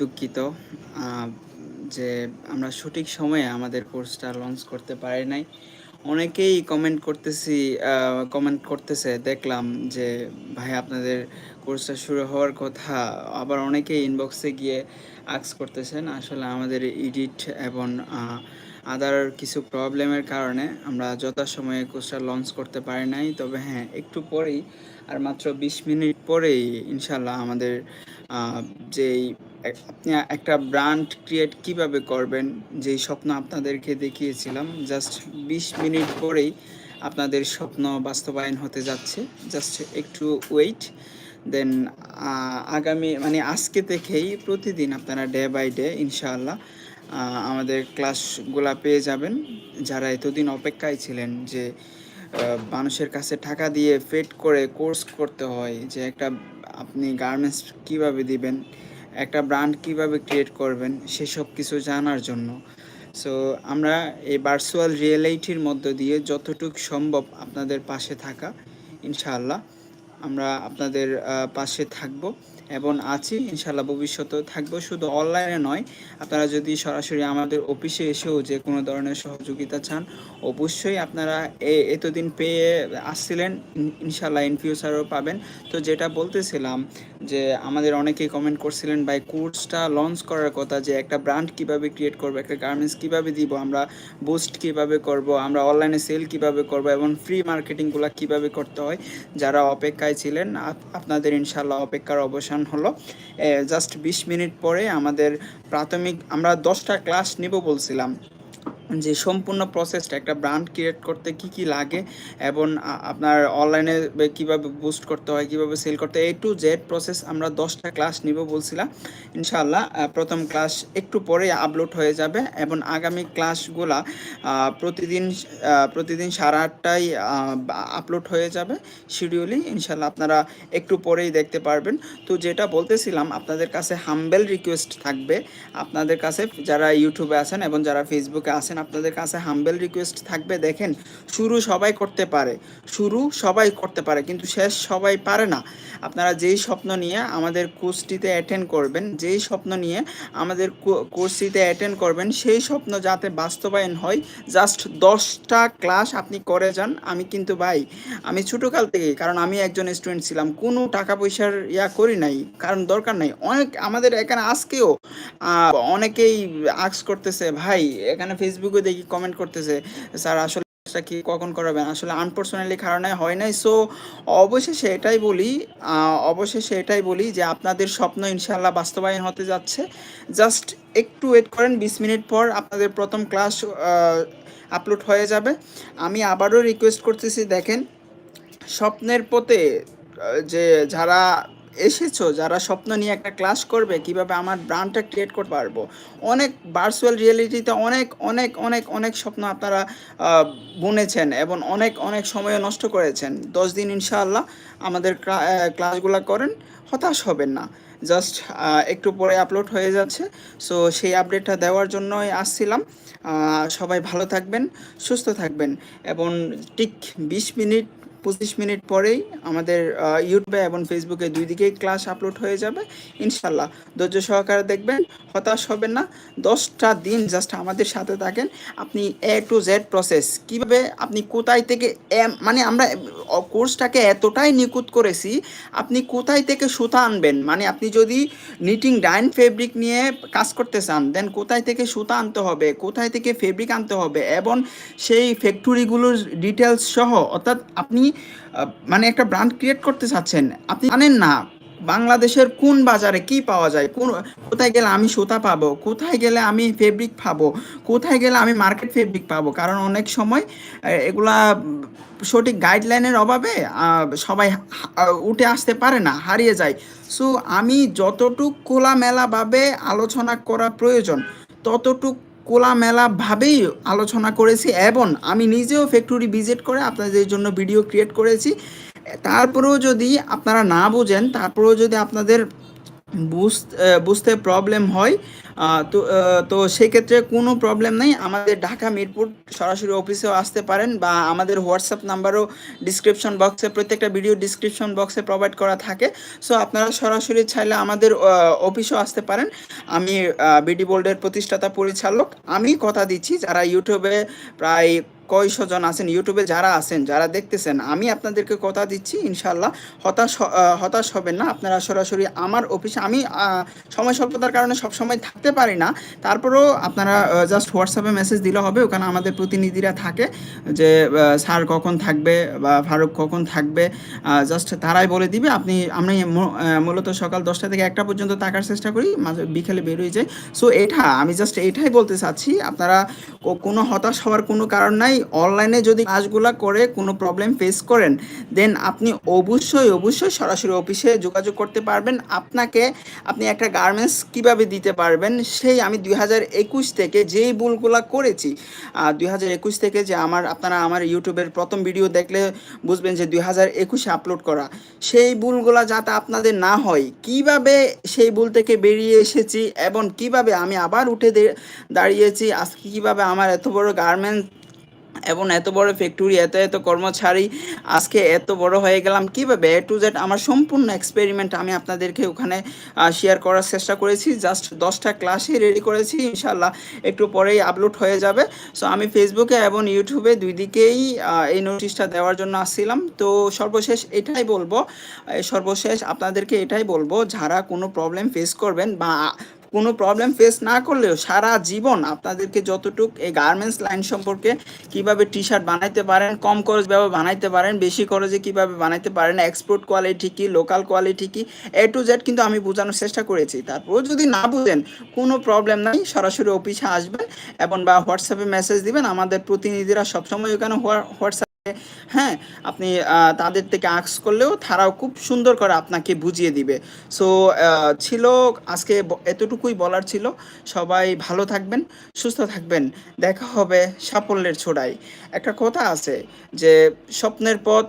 দুঃখিত যে আমরা সঠিক সময়ে আমাদের কোর্সটা লঞ্চ করতে পারি নাই। অনেকেই কমেন্ট করতেছি কমেন্ট করতেছে, দেখলাম যে, ভাই, আপনাদের কোর্সটা শুরু হওয়ার কথা। আবার অনেকেই ইনবক্সে গিয়ে আক্স করতেছেন, আসলে আমাদের এডিট এবং আদার কিছু প্রবলেমের কারণে আমরা যথাসময়ে কোর্সটা লঞ্চ করতে পারি নাই। তবে হ্যাঁ একটু পরেই, আর মাত্র বিশ মিনিট পরেই ইনশাল্লাহ আমাদের যেই আপনি একটা ব্র্যান্ড ক্রিয়েট কীভাবে করবেন? যেই স্বপ্ন আপনাদেরকে দেখিয়েছিলাম জাস্ট বিশ মিনিট পরেই আপনাদের স্বপ্ন বাস্তবায়ন হতে যাচ্ছে। জাস্ট একটু ওয়েট দেন আগামী মানে আজকে থেকেই প্রতিদিন আপনারা ডে বাই ডে ইনশাআল্লাহ আমাদের ক্লাসগুলা পেয়ে যাবেন। যারা এতদিন অপেক্ষায় ছিলেন যে মানুষের কাছে টাকা দিয়ে ফেড করে কোর্স করতে হয়, যে একটা আপনি গার্মেন্টস কীভাবে দিবেন একটা ব্র্যান্ড কীভাবে ক্রিয়েট করবেন সেসব কিছু জানার জন্য। সো আমরা এই ভার্চুয়াল রিয়েলিটির মধ্য দিয়ে যতটুকু সম্ভব আপনাদের পাশে থাকা, ইনশাআল্লাহ আমরা আপনাদের পাশে থাকব এবং আছি, ইনশাআল্লাহ ভবিষ্যতেও থাকব। শুধু অনলাইনে নয়, আপনারা যদি সরাসরি আমাদের অফিসে এসেও যে কোনো ধরনের সহযোগিতা চান, অবশ্যই আপনারা এতদিন পেয়ে আসছিলেন, ইন- ইনশাআল্লাহ ইন ফিউচারও পাবেন। তো যেটা বলতেছিলাম যে আমাদের অনেকেই কমেন্ট করছিলেন, ভাই কোর্সটা লঞ্চ করার কথা যে একটা ব্র্যান্ড কীভাবে ক্রিয়েট করব, একটা গার্মেন্টস কীভাবে দিব, আমরা বুস্ট কীভাবে করব, আমরা অনলাইনে সেল কীভাবে করব এবং ফ্রি মার্কেটিংগুলো কীভাবে করতে হয়? যারা অপেক্ষায় ছিলেন, আপ- আপনাদের ইনশাল্লাহ অপেক্ষার অবসান হলো। জাস্ট বিশ মিনিট পরে আমাদের প্রাথমিক, আমরা দশটা ক্লাস নিব বলছিলাম। যে সম্পূর্ণ প্রসেসটা একটা ব্র্যান্ড ক্রিয়েট করতে কি কি লাগে এবং আপনার অনলাইনে কীভাবে বুস্ট করতে হয়, কীভাবে সেল করতে হয় এ টু জেড প্রসেস আমরা দশটা ক্লাস নিব বলছিলাম। ইনশাআল্লাহ প্রথম ক্লাস একটু পরে আপলোড হয়ে যাবে এবং আগামী ক্লাসগুলা প্রতিদিন প্রতিদিন সাড়ে আটটায় আপলোড হয়ে যাবে শিডিউলি ইনশাল্লাহ আপনারা একটু পরেই দেখতে পারবেন। তো যেটা বলতেছিলাম, আপনাদের কাছে হাম্বেল রিকোয়েস্ট থাকবে। আপনাদের কাছে যারা ইউটিউবে আছেন এবং যারা ফেসবুকে আছেন আপনাদের কাছে হাম্বেল রিকোয়েস্ট থাকবে, দেখেন, শুরু সবাই করতে পারে। শুরু সবাই করতে পারে, কিন্তু শেষ সবাই পারে না। আপনারা যেই স্বপ্ন নিয়ে আমাদের কোর্সটিতে অ্যাটেন্ড করবেন, যেই স্বপ্ন নিয়ে আমাদের কোর্সটিতে অ্যাটেন্ড করবেন, সেই স্বপ্ন যাতে বাস্তবায়ন হয় জাস্ট দশটা ক্লাস আপনি করে যান, আমি কিন্তু ভাই, আমি ছোটোকাল থেকেই, কারণ আমি একজন স্টুডেন্ট ছিলাম, কোনো টাকা পয়সার ইয়া করি নাই, কারণ দরকার নাই। অনেক আমাদের এখানে আজকেও অনেকেই আক্স করতেছে, ভাই, এখানে ফেসবুকে দেখি কমেন্ট করতেছে, স্যার, আসলে কি, কখন করাবেন? আসলে আনপার্সোনালি কারণে হয় নাই। সো অবশেষে এটাই বলি অবশেষে এটাই বলি যে আপনাদের স্বপ্ন ইনশাল্লাহ বাস্তবায়ন হতে যাচ্ছে। জাস্ট একটু ওয়েট করেন, বিশ মিনিট পর আপনাদের প্রথম ক্লাস আপলোড হয়ে যাবে। আমি আবারও রিকোয়েস্ট করতেছি, দেখেন, স্বপ্নের পথে যে যারা এসেছ, যারা স্বপ্ন নিয়ে একটা ক্লাস করবে, কীভাবে আমার ব্র্যান্ডটা ক্রিয়েট করতে পারব? অনেক ভার্চুয়াল রিয়েলিটিতে অনেক অনেক অনেক অনেক স্বপ্ন আপনারা বুনেছেন এবং অনেক অনেক সময় নষ্ট করেছেন। দশ দিন ইনশাআল্লাহ আমাদের ক্লাসগুলো করেন, হতাশ হবেন না। জাস্ট একটু পরে আপলোড হয়ে যাচ্ছে। সো সেই আপডেটটা দেওয়ার জন্যই আসছিলাম। সবাই ভালো থাকবেন, সুস্থ থাকবেন এবং ঠিক বিশ মিনিট পঁচিশ মিনিট পরেই আমাদের ইউটিউবে এবং ফেসবুকে দুই দিকেই ক্লাস আপলোড হয়ে যাবে ইনশাল্লাহ ধৈর্য সহকারে দেখবেন, হতাশ হবেন না। দশটা দিন জাস্ট আমাদের সাথে থাকেন। আপনি এ টু জেড প্রসেস কীভাবে আপনি কোথায় থেকে মানে আমরা কোর্সটাকে এতটাই নিখুঁত করেছি, আপনি কোথায় থেকে সুতা আনবেন? মানে আপনি যদি নিটিং ডাইন ফেব্রিক নিয়ে কাজ করতে চান দেন কোথায় থেকে সুতা আনতে হবে? কোথায় থেকে ফেব্রিক আনতে হবে? এবং সেই ফ্যাক্টরিগুলোর ডিটেলস সহ, অর্থাৎ আপনি মানে একটা ব্র্যান্ড ক্রিয়েট করতে চাচ্ছেন, আপনি জানেন না বাংলাদেশের কোন বাজারে কি পাওয়া যায়, কোন, কোথায় গেলে আমি সুতা পাবো, কোথায় গেলে আমি ফেব্রিক পাবো, কোথায় গেলে আমি মার্কেট ফেব্রিক পাবো, কারণ অনেক সময় এগুলা সঠিক গাইডলাইনের অভাবে সবাই উঠে আসতে পারে না, হারিয়ে যায়। সো আমি যতটুক খোলামেলাভাবে আলোচনা করা প্রয়োজন, ততটুক খোলামেলাভাবেই আলোচনা করেছি এবং আমি নিজেও ফ্যাক্টরি ভিজিট করে আপনাদের জন্য ভিডিও ক্রিয়েট করেছি। তারপরেও যদি আপনারা না বোঝেন, তারপরেও যদি আপনাদের বুঝতে প্রবলেম হয়। তো তো সেক্ষেত্রে কোনো প্রবলেম নেই। আমাদের ঢাকা মিরপুর সরাসরি অফিসেও আসতে পারেন বা আমাদের হোয়াটসঅ্যাপ নাম্বারও ডিসক্রিপশন বক্সে প্রত্যেকটা ভিডিও ডিসক্রিপশন বক্সে প্রোভাইড করা থাকে। সো আপনারা সরাসরি চাইলে আমাদের অফিসেও আসতে পারেন। আমি বিডি বোল্ডের প্রতিষ্ঠাতা পরিচালক। আমি কথা দিচ্ছি যারা ইউটিউবে প্রায় কয়শো জন আছেন ইউটিউবে যারা আছেন, যারা দেখতেছেন, আমি আপনাদেরকে কথা দিচ্ছি ইনশাল্লাহ হতাশ হতাশ হবেন না। আপনারা সরাসরি আমার অফিসে, আমি সময় স্বল্পতার কারণে সব সময় থাকতে পারি না। তারপরেও আপনারা জাস্ট হোয়াটসঅ্যাপে মেসেজ দিলে হবে। ওখানে আমাদের প্রতিনিধিরা থাকে যে স্যার কখন থাকবে বা ফারুক কখন থাকবে জাস্ট তারাই বলে দিবে। আপনি, আমি মূলত সকাল দশটা থেকে একটা পর্যন্ত থাকার চেষ্টা করি, মাঝে বিকেলে বেরোয় যাই। সো এটা, আমি জাস্ট এটাই বলতে চাচ্ছি, আপনারা কোনো হতাশ হওয়ার কোনো কারণ নাই। অনলাইনে যদি কাজগুলো করে কোনো প্রবলেম ফেস করেন দেন আপনি অবশ্যই অবশ্যই সরাসরি অফিসে যোগাযোগ করতে পারবেন। আপনাকে আপনি একটা গার্মেন্টস কীভাবে দিতে পারবেন, সেই আমি দুই হাজার একুশ থেকে যেই ভুলগুলো করেছি দুই হাজার একুশ থেকে যে আমার, আপনারা আমার ইউটিউবের প্রথম ভিডিও দেখলে বুঝবেন যে দুই আপলোড করা। সেই ভুলগুলো যাতে আপনাদের না হয়, কীভাবে সেই ভুল থেকে বেরিয়ে এসেছি এবং কীভাবে আমি আবার উঠে দাঁড়িয়েছি, আজকে কীভাবে আমার এত বড় গার্মেন্ট এবং এত বড় ফ্যাক্টরি এত এত কর্মচারী আজকে এত বড় হয়ে গেলাম। কীভাবে? এ টু জেড আমার সম্পূর্ণ এক্সপেরিমেন্ট আমি আপনাদেরকে ওখানে শেয়ার করার চেষ্টা করেছি। জাস্ট দশটা ক্লাসে রেডি করেছি ইনশাল্লাহ একটু পরেই আপলোড হয়ে যাবে। সো আমি ফেসবুকে এবং ইউটিউবে দুই দিকেই এই নোটিশটা দেওয়ার জন্য আসছিলাম। তো, সর্বশেষ এটাই বলব সর্বশেষ আপনাদেরকে এটাই বলব, যারা কোনো প্রবলেম ফেস করবেন বা কোনো প্রবলেম ফেস না করলেও সারা জীবন আপনাদেরকে যতটুক এই গার্মেন্টস লাইন সম্পর্কে কীভাবে টি শার্ট বানাইতে পারেন, কম খরচ ভাবে বানাইতে পারেন, বেশি খরচে কীভাবে বানাইতে পারেন এক্সপোর্ট কোয়ালিটি কি লোকাল কোয়ালিটি কি এ টু জেড কিন্তু আমি বোঝানোর চেষ্টা করেছি। তারপর যদি না বুঝেন, কোনো প্রবলেম নাই, সরাসরি অফিসে আসবেন এবং বা হোয়াটসঅ্যাপে মেসেজ দিবেন। আমাদের প্রতিনিধিরা সবসময় ওখানে হোয়াটসঅ্যাপ হ্যাঁ আপনি তাদের থেকে আক্স করলেও তারাও খুব সুন্দর করে আপনাকে বুঝিয়ে দিবে। সো ছিল, আজকে এতটুকুই বলার ছিল। সবাই ভালো থাকবেন, সুস্থ থাকবেন। দেখা হবে সাফল্যের ছোড়ায়। একটা কথা আছে যে, স্বপ্নের পথ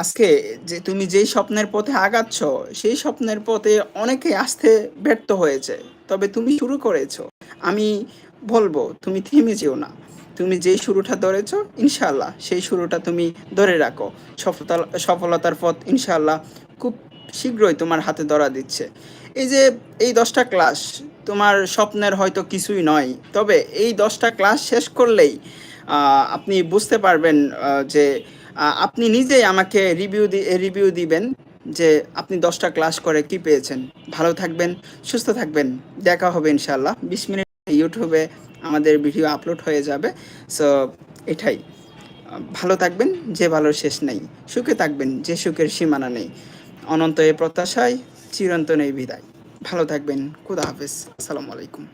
আজকে যে, তুমি যেই স্বপ্নের পথে আগাচ্ছ, সেই স্বপ্নের পথে অনেকে আসতে ব্যর্থ হয়েছে। তবে তুমি শুরু করেছ। আমি বলব, তুমি থেমে যেও না। তুমি যেই শুরুটা ধরেছ ইনশাল্লাহ সেই শুরুটা তুমি ধরে রাখো। সফলতা সফলতার পথ ইনশাল্লাহ খুব শীঘ্রই তোমার হাতে ধরা দিচ্ছে। এই যে এই দশটা ক্লাস, তোমার স্বপ্নের হয়তো কিছুই নয়, তবে এই দশটা ক্লাস শেষ করলেই আপনি বুঝতে পারবেন যে আপনি নিজেই আমাকে রিভিউ রিভিউ দিবেন যে আপনি দশটা ক্লাস করে কি পেয়েছেন। ভালো থাকবেন, সুস্থ থাকবেন। দেখা হবে ইনশাল্লাহ বিশ মিনিট ইউটিউবে আমাদের ভিডিও আপলোড হয়ে যাবে। সো এটাই। ভালো থাকবেন, যে ভালোর শেষ নেই। সুখে থাকবেন, যে সুখের সীমানা নেই। অনন্ত এ প্রত্যাশায়, চিরন্তন এই বিদায়। ভালো থাকবেন, খুদা হাফেজ, আসসালামু আলাইকুম।